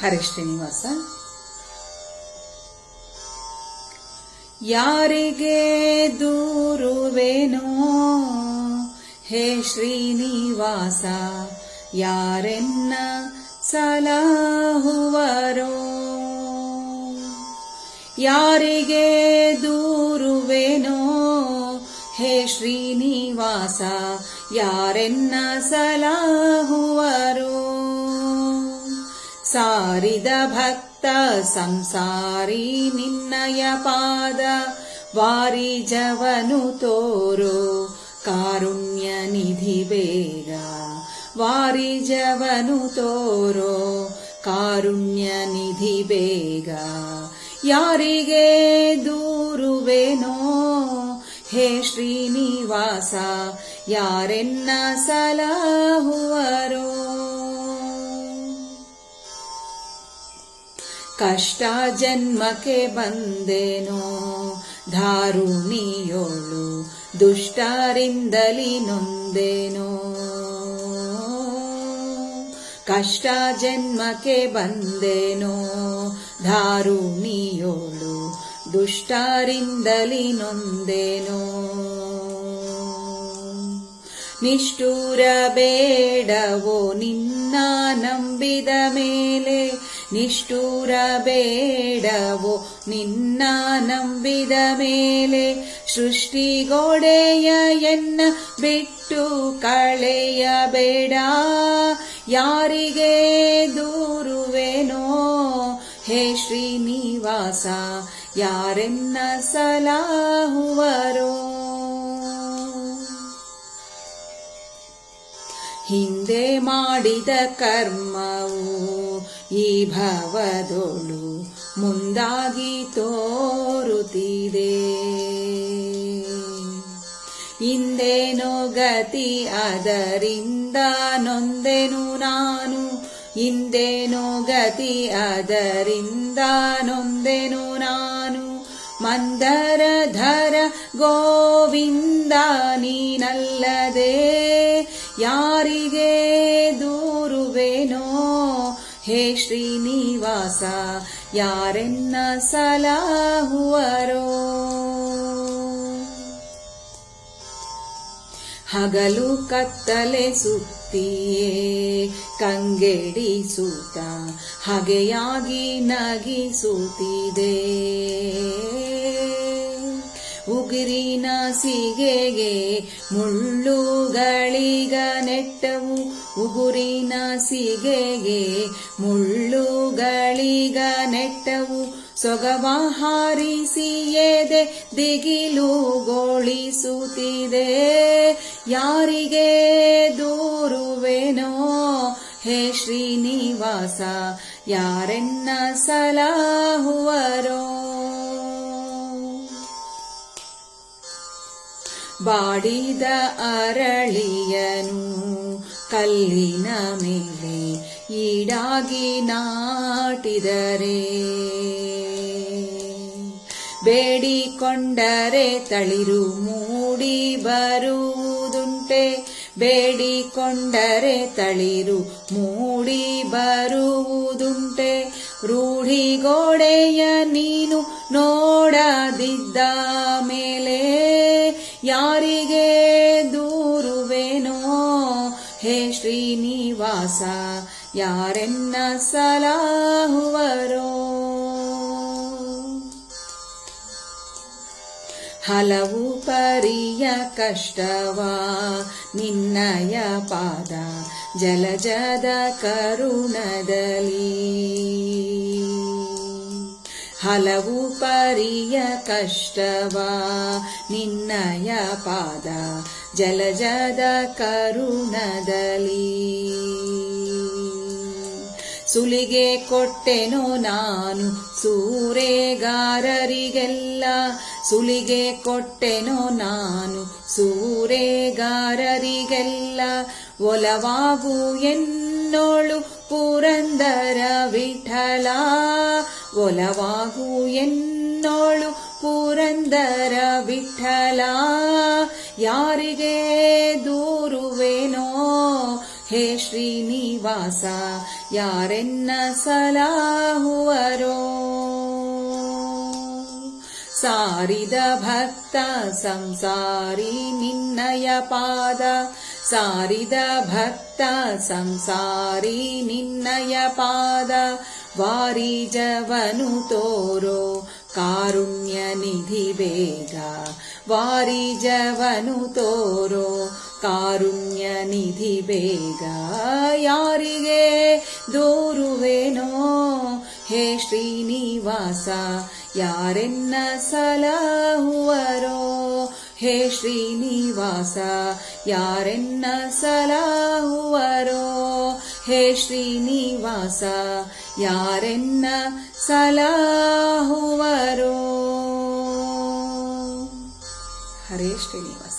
ಹರಿ ಶ್ರೀನಿವಾಸ ಯಾರಿಗೆ ದೂರುವೆನೋ ಹೇ ಶ್ರೀನಿವಾಸ ಯಾರೆನ್ನ ಸಲಹುವರೋ? ಯಾರಿಗೆ ದೂರುವೆನೋ ಹೇ ಶ್ರೀನಿವಾಸ ಯಾರೆನ್ನ ಸಲಹುವರೋ? ಸಾರಿದ ಭಕ್ತ ಸಂಸಾರಿ ನಿನ್ನಯ ಪಾದ ವಾರಿಜವನು ತೋರೋ ಕಾರುಣ್ಯ ನಿಧಿ ಬೇಗ ವಾರಿಜವನು ತೋರೋ ಕಾರುಣ್ಯ ನಿಧಿ ಬೇಗ ಯಾರಿಗೆ ದೂರುವೇನೋ ಹೇ ಶ್ರೀನಿವಾಸ ಯಾರೆನ್ನ ಸಲಹುವರೋ ಕಷ್ಟ ಜನ್ಮಕ್ಕೆ ಬಂದೇನೋ, ಧಾರುಣಿಯೋಳು ದುಷ್ಟರಿಂದಲಿ ನೊಂದೇನೋ. ಕಷ್ಟ ಜನ್ಮಕ್ಕೆ ಬಂದೇನೋ, ಧಾರುಣಿಯೋಳು ದುಷ್ಟರಿಂದಲಿ ನೊಂದೇನೋ. ನಿಷ್ಠೂರ ಬೇಡವೋ, ನಿನ್ನ ನಂಬಿದ ಮೇಲೆ ನಿಷ್ಠೂರ ಬೇಡವೋ ನಿನ್ನ ನಂಬಿದ ಮೇಲೆ ಸೃಷ್ಟಿಗೋಡೆಯ ಎನ್ನ ಬಿಟ್ಟು ಕಳೆಯಬೇಡ. ಯಾರಿಗೆ ದೂರುವೆನೋ, ಹೇ ಶ್ರೀನಿವಾಸ, ಯಾರೆನ್ನ ಸಲಹುವರು? ಹಿಂದೆ ಮಾಡಿದ ಕರ್ಮವು ಈ ಭವದೊಳು ಮುಂದಾಗಿ ತೋರುತ್ತಿದೆ. ಇಂದೇನೋ ಗತಿ ಅದರಿಂದ ನೊಂದೆನು ನಾನು. ಇಂದೇನೋ ಗತಿ ಅದರಿಂದ ನೊಂದೆನು ನಾನು. ಮಂದರಧರ ಗೋವಿಂದ ನೀನಲ್ಲದೆ ಯಾರಿಗೆ ಹೇ ಶ್ರೀನಿವಾಸ ಯಾರೆನ್ನ ಸಲಹುವರೋ? ಹಗಲು ಕತ್ತಲೆ ಸುತ್ತಿಯೇ ಕಂಗೆಡಿಸುತ್ತ ಹಗೆಯಾಗಿ ನಗಿಸುತ್ತಿದೆ. ಉಗಿರಿನ ಸಿಗೆಗೆ ಮುಳ್ಳುಗಳಿಗ ನೆಟ್ಟವು ಉಗುರಿನ ಸಿಗೆಗೆ ಮುಳ್ಳುಗಳಿಗ ನೆಟ್ಟವು. ಸೊಗವ ಹಾರಿಸಿಯೇದೆ ದಿಗಿಲುಗೊಳಿಸುತ್ತಿದೆ ಯಾರಿಗೆ ದೂರುವೆನೋ? ಹೇ ಶ್ರೀನಿವಾಸ, ಯಾರೆನ್ನ ಸಲಹುವರೋ? ಬಾಡಿದ ಅರಳಿಯನು ಕಲ್ಲಿನ ಮೇಲೆ ಈಡಾಗಿ ನಾಟಿದರೆ. ಬೇಡಿಕೊಂಡರೆ ತಳಿರು ಮೂಡಿ ಬರುವುದುಂಟೆ. ಬೇಡಿಕೊಂಡರೆ ತಳಿರು ಮೂಡಿ ಬರುವುದುಂಟೆ. ರೂಢಿಗೋಡೆಯ ನೀನು ನೋಡದಿದ್ದ ಮೇಲೆ ಯಾರಿಗೆ ಹೇ ಶ್ರೀನಿವಾಸ ಯಾರೆನ್ನ ಸಲಹುವರೋ ಹಲವು ಪರಿಯ ಕಷ್ಟವಾ ನಿನ್ನಯ ಪಾದ ಜಲಜದ ಕರುಣದಲ್ಲಿ ಹಲವು ಪರಿಯ ಕಷ್ಟವಾ, ನಿನ್ನಯ ಪಾದ ಜಲಜದ ಕರುಣದಲ್ಲಿ. ಸುಲಿಗೆ ಕೊಟ್ಟೆನೋ ನಾನು, ಸೂರೆಗಾರರಿಗೆಲ್ಲ. ಸುಲಿಗೆ ಕೊಟ್ಟೆನೋ ನಾನು, ಸೂರೆಗಾರರಿಗೆಲ್ಲ. ಒಲವಾಗು ಎನ್ನೋಳು ಪುರಂದರ ವಿಠಲ. ಒಲವಾಗು ಎನ್ನೋಳು ಪುರಂದರ ವಿಠಲ ಯಾರಿಗೆ ದೂರುವೆನೋ ಹೇ ಶ್ರೀನಿವಾಸ ಯಾರೆನ್ನ ಸಲಾಹುವರೋ ಸಾರಿದ ಭಕ್ತ ಸಂಸಾರಿ ನಿನ್ನಯ ಪಾದ ಸಾರಿದ ಭಕ್ತ ಸಂಸಾರಿ ನಿನ್ನಯ ಪಾದ ವಾರಿಜವನು ತೋರೋ ಕಾರುಣ್ಯ ನಿಧಿ ಬೇಗ ವಾರಿಜವನು ತೋರೋ ಕಾರುಣ್ಯ ನಿಧಿ ಬೇಗ ಯಾರಿಗೆ ದೂರುವೆನೋ ಹೇ ಶ್ರೀನಿವಾಸ ಯಾರೆನ್ನ ಸಲಹುವರೋ ಹೇ ಶ್ರೀನಿವಾಸ ಯಾರೆನ್ನ ಸಲಹುವರೋ ಹೇ ಶ್ರೀನಿವಾಸ ಯಾರೆನ್ನ ಸಲಹುವರೋ? ಹರೇ ಶ್ರೀನಿವಾಸ.